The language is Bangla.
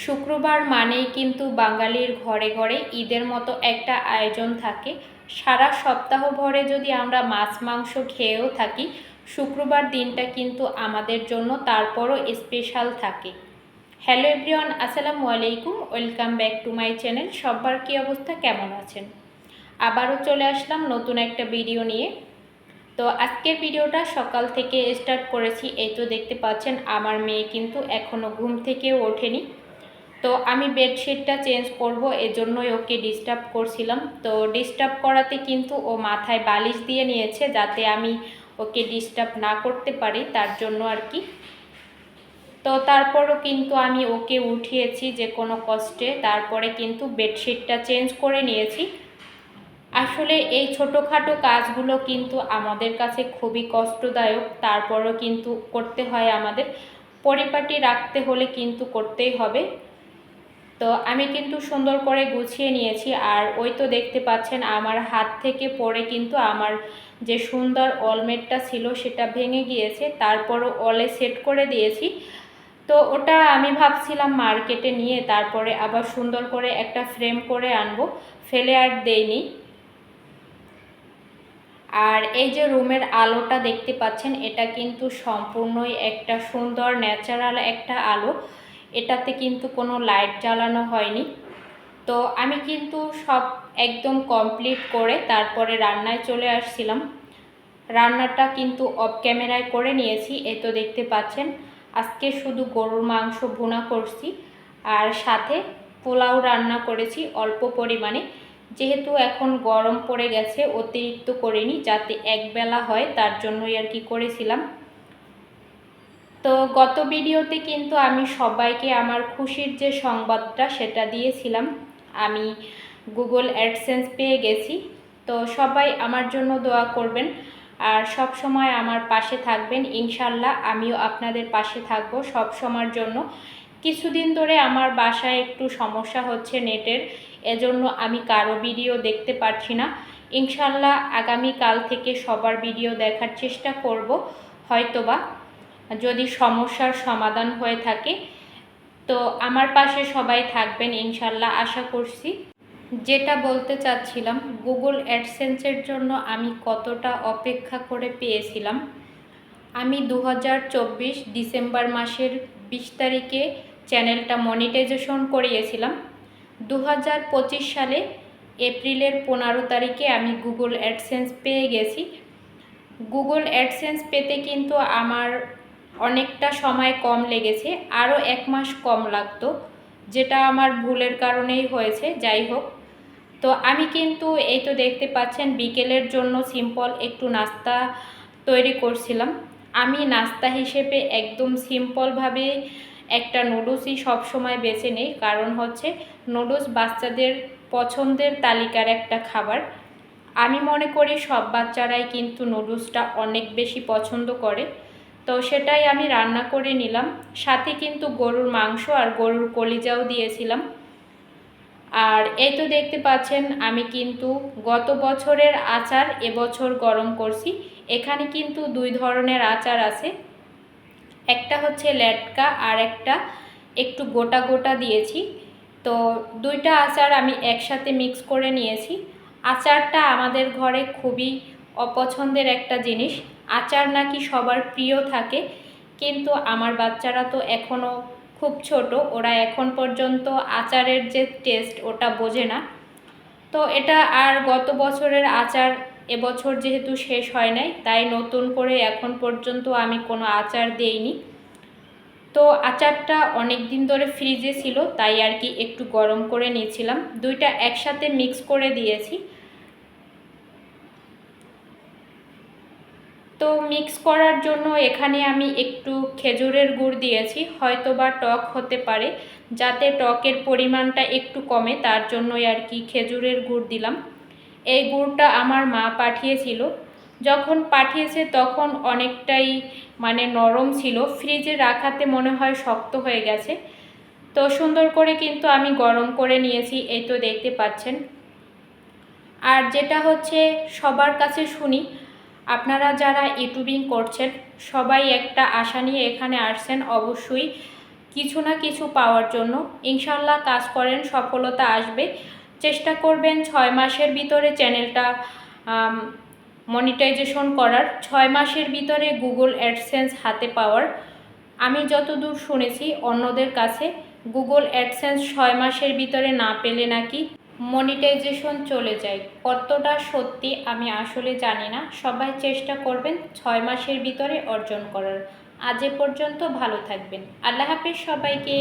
শুক্রবার মানেই কিন্তু বাঙালির ঘরে ঘরে ঈদের মতো একটা আয়োজন থাকে। সারা সপ্তাহ ভরে যদি আমরা মাছ, মাংস খেয়েও থাকি, শুক্রবার দিনটা কিন্তু আমাদের জন্য তারপরও স্পেশাল থাকে। হ্যালো এভরিওয়ান আসসালামু আলাইকুম welcome back to my channel সবার কী অবস্থা, কেমন আছেন? আবারও চলে আসলাম নতুন একটা ভিডিও নিয়ে। তো আজকের ভিডিওটা সকাল থেকে স্টার্ট করেছি। এই তো দেখতে পাচ্ছেন, আমার মেয়ে কিন্তু এখনও ঘুম থেকেও ওঠেনি। তো আমি বেডশিটটা চেঞ্জ করব, এজন্যই ওকে ডিস্টার্ব করছিলাম। তো ডিস্টার্ব করাতে কিন্তু ও মাথায় বালিশ দিয়ে নিয়েছে যাতে আমি ওকে ডিস্টার্ব না করতে পারি, তার জন্য আর কি। তো তারপরও কিন্তু আমি ওকে উঠিয়েছি যে কোনো কষ্টে, তারপরে কিন্তু বেডশিটটা চেঞ্জ করে নিয়েছি। আসলে এই ছোটোখাটো কাজগুলো কিন্তু আমাদের কাছে খুবই কষ্টদায়ক, তারপরও কিন্তু করতে হয় আমাদের। পরিপাটি রাখতে হলে কিন্তু করতেই হবে। তো আমি কিন্তু সুন্দর করে গুছিয়ে নিয়েছি আর ওই তো দেখতে পাচ্ছেন আমার হাত থেকে পরে কিন্তু আমার যে সুন্দর অলমেটটা ছিল সেটা ভেঙে গিয়েছে, তারপরও অলে সেট করে দিয়েছি। তো ওটা আমি ভাবছিলাম মার্কেটে নিয়ে তারপরে আবার সুন্দর করে একটা ফ্রেম করে আনব, ফেলে আর দেইনি। আর এই যে রুমের আলোটা দেখতে পাচ্ছেন, এটা কিন্তু সম্পূর্ণই একটা সুন্দর ন্যাচারাল একটা আলো। এটাতে কিন্তু কোনো লাইট জ্বালানো হয়নি। তো আমি কিন্তু সব একদম কমপ্লিট করে তারপরে রান্নায় চলে আসছিলাম। রান্নাটা কিন্তু অফ ক্যামেরায় করে নিয়েছি, এ তো দেখতে পাচ্ছেন। আজকে শুধু গরুর মাংস ভুনা করছি আর সাথে পোলাও রান্না করেছি অল্প পরিমাণে। যেহেতু এখন গরম পড়ে গেছে, অতিরিক্ত করিনি, যাতে একবেলা হয়, তার জন্যই আর কি করেছিলাম। তো গত ভিডিওতে কিন্তু আমি সবাইকে আমার খুশির যে সংবাদটা সেটা দিয়েছিলাম। আমি গুগল অ্যাডসেন্স পেয়ে গেছি। তো সবাই আমার জন্য দোয়া করবেন। আর সব সময় আমার পাশে থাকবেন। ইনশাল্লাহ আমিও আপনাদের পাশে থাকব সব সময়ের জন্য। কিছুদিন ধরে আমার বাসায় একটু সমস্যা হচ্ছে নেটের। এজন্য আমি কারও ভিডিও দেখতে পারছি না। ইনশাল্লাহ আগামীকাল থেকে সবার ভিডিও দেখার চেষ্টা করব, হয়তোবা। যদি সমস্যার সমাধান হয়ে থাকে, তো আমার পাশে সবাই থাকবেন ইনশাল্লাহ, আশা করছি। যেটা বলতে চাচ্ছিলাম গুগল অ্যাডসেন্সের জন্য আমি কতটা অপেক্ষা করে পেয়েছিলাম? আমি দু হাজার চব্বিশ ডিসেম্বর মাসের বিশ তারিখে চ্যানেলটা মনিটাইজেশন করিয়েছিলাম। দু হাজার পঁচিশ সালে এপ্রিলের পনেরো তারিখে আমি গুগল অ্যাডসেন্স পেয়ে গেছি। গুগল অ্যাডসেন্স পেতে কিন্তু আমার অনেকটা সময় কম লেগেছে, আরও এক মাস কম লাগতো, যেটা আমার ভুলের কারণেই হয়েছে, যাই হোক। তো আমি কিন্তু এই তো দেখতে পাচ্ছেন বিকেলের জন্য সিম্পল একটু নাস্তা তৈরি করছিলাম। আমি নাস্তা হিসেবে একদম সিম্পলভাবে একটা নুডলসই সবসময় বেছে নেই, কারণ হচ্ছে নুডলস বাচ্চাদের পছন্দের তালিকার একটা খাবার। আমি মনে করি সব বাচ্চারাই কিন্তু নুডলসটা অনেক বেশি পছন্দ করে। তো সেটাই আমি রান্না করে নিলাম। সাথে কিন্তু গরুর মাংস আর গরুর কলিজাও দিয়েছিলাম। আর এই তো দেখতে পাচ্ছেন, আমি কিন্তু গত বছরের আচার এবছর গরম করছি। এখানে কিন্তু দুই ধরনের আচার আছে। একটা হচ্ছে ল্যাটকা আর একটা একটু গোটা গোটা দিয়েছি। তো দুইটা আচার আমি একসাথে মিক্স করে নিয়েছি। আচারটা আমাদের ঘরে খুবই অপছন্দের একটা জিনিস। আচার নাকি সবার প্রিয় থাকে, কিন্তু আমার বাচ্চারা তো এখনও খুব ছোট, ওরা এখন পর্যন্ত আচারের যে টেস্ট ওটা বোঝে না। তো এটা আর গত বছরের আচার এবছর যেহেতু শেষ হয় নাই, তাই নতুন করে এখন পর্যন্ত আমি কোনো আচার দেইনি। তো আচারটা অনেক দিন ধরে ফ্রিজে ছিল, তাই আর কি একটু গরম করে নিয়েছিলাম। দুইটা একসাথে মিক্স করে দিয়েছি। তো মিক্স করার জন্য এখানে আমি একটু খেজুরের গুড় দিয়েছি হয়তো বা টক হতে পারে, যাতে টকের পরিমাণটা একটু কমে, তার জন্যই আর কি খেজুরের গুড় দিলাম। এই গুড়টা আমার মা পাঠিয়েছিল। যখন পাঠিয়েছে তখন অনেকটাই মানে নরম ছিল, ফ্রিজে রাখাতে মনে হয় শক্ত হয়ে গেছে। তো সুন্দর করে কিন্তু আমি গরম করে নিয়েছি, এই তো দেখতে পাচ্ছেন। আর যেটা হচ্ছে সবার কাছে শুনি আপনারা যারা ইউটিউবিং করছেন, সবাই একটা আশা নিয়ে এখানে আসছেন অবশ্যই কিছু না কিছু পাওয়ার জন্য। ইনশাল্লাহ কাজ করেন, সফলতা আসবে। চেষ্টা করবেন ছয় মাসের ভিতরে চ্যানেলটা মনিটাইজেশন করার। ছয় মাসের ভিতরে গুগল অ্যাডসেন্স হাতে পাওয়ার। আমি যতদূর শুনেছি অন্যদের কাছে গুগল অ্যাডসেন্স ছয় মাসের ভিতরে না পেলে নাকি মনিটাইজেশন চলে যায়। কতটা সত্যি আমি আসলে জানি না। সবাই চেষ্টা করবেন ছয় মাসের ভিতরে অর্জন করার। আজ এ পর্যন্ত ভালো থাকবেন। আল্লাহ হাফিজ সবাইকে।